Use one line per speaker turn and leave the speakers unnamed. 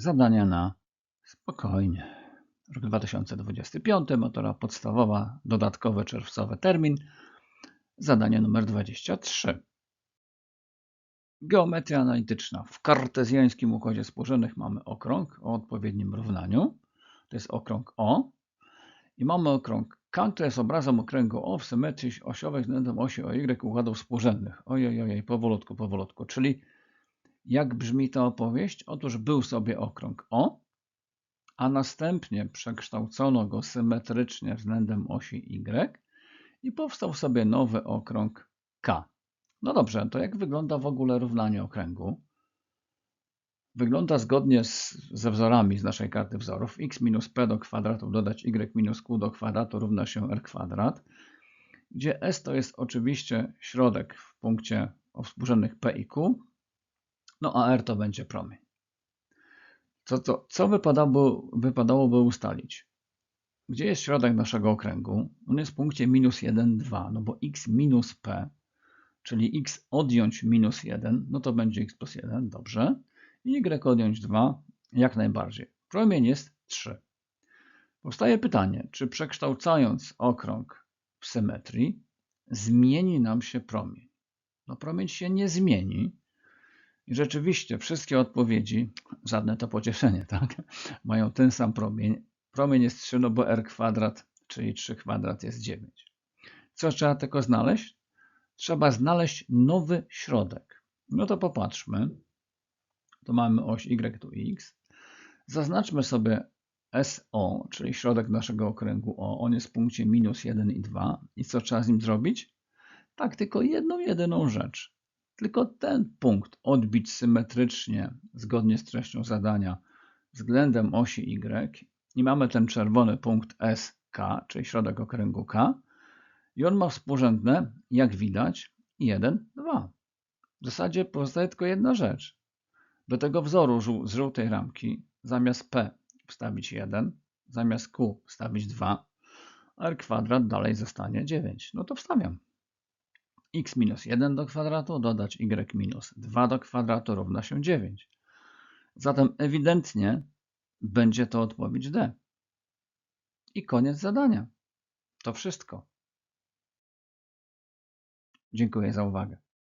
Zadania na spokojnie. Rok 2025, matura podstawowa, dodatkowy czerwcowy termin. Zadanie numer 23. Geometria analityczna. W kartezjańskim układzie współrzędnych mamy okrąg o odpowiednim równaniu. To jest okrąg O. I mamy okrąg K, który jest obrazem okręgu O w symetrii osiowej względem osi OY układów współrzędnych. Ojej, ojej, powolutku, powolutku. Czyli jak brzmi ta opowieść? Otóż był sobie okrąg O, a następnie przekształcono go symetrycznie względem osi Y i powstał sobie nowy okrąg K. No dobrze, to jak wygląda w ogóle równanie okręgu? Wygląda zgodnie z, ze wzorami z naszej karty wzorów. x minus p do kwadratu dodać y minus q do kwadratu równa się r kwadrat, gdzie s to jest oczywiście środek w punkcie o współrzędnych p i q, no a r to będzie promień. Co, to, co wypadałoby, wypadałoby ustalić? Gdzie jest środek naszego okręgu? On jest w punkcie minus 1, 2, no bo x minus p, czyli x odjąć minus 1, no to będzie x plus 1, dobrze. Y odjąć 2, jak najbardziej. Promień jest 3. Powstaje pytanie, czy przekształcając okrąg w symetrii, zmieni nam się promień? No promień się nie zmieni. I rzeczywiście wszystkie odpowiedzi, żadne to pocieszenie, tak? Mają ten sam promień. Promień jest 3, no bo r kwadrat, czyli 3 kwadrat jest 9. Co trzeba tylko znaleźć? Trzeba znaleźć nowy środek. No to popatrzmy. To mamy oś y tu x. Zaznaczmy sobie SO, czyli środek naszego okręgu O. On jest w punkcie minus 1 i 2. I co trzeba z nim zrobić? Tak, tylko jedną, jedyną rzecz. Tylko ten punkt odbić symetrycznie, zgodnie z treścią zadania, względem osi Y. I mamy ten czerwony punkt SK, czyli środek okręgu K. I on ma współrzędne, jak widać, 1, 2. W zasadzie pozostaje tylko jedna rzecz. Do tego wzoru z żółtej ramki zamiast P wstawić 1, zamiast Q wstawić 2, a R kwadrat dalej zostanie 9. No to wstawiam. X minus 1 do kwadratu dodać y minus 2 do kwadratu równa się 9. Zatem ewidentnie będzie to odpowiedź D. I koniec zadania. To wszystko. Dziękuję za uwagę.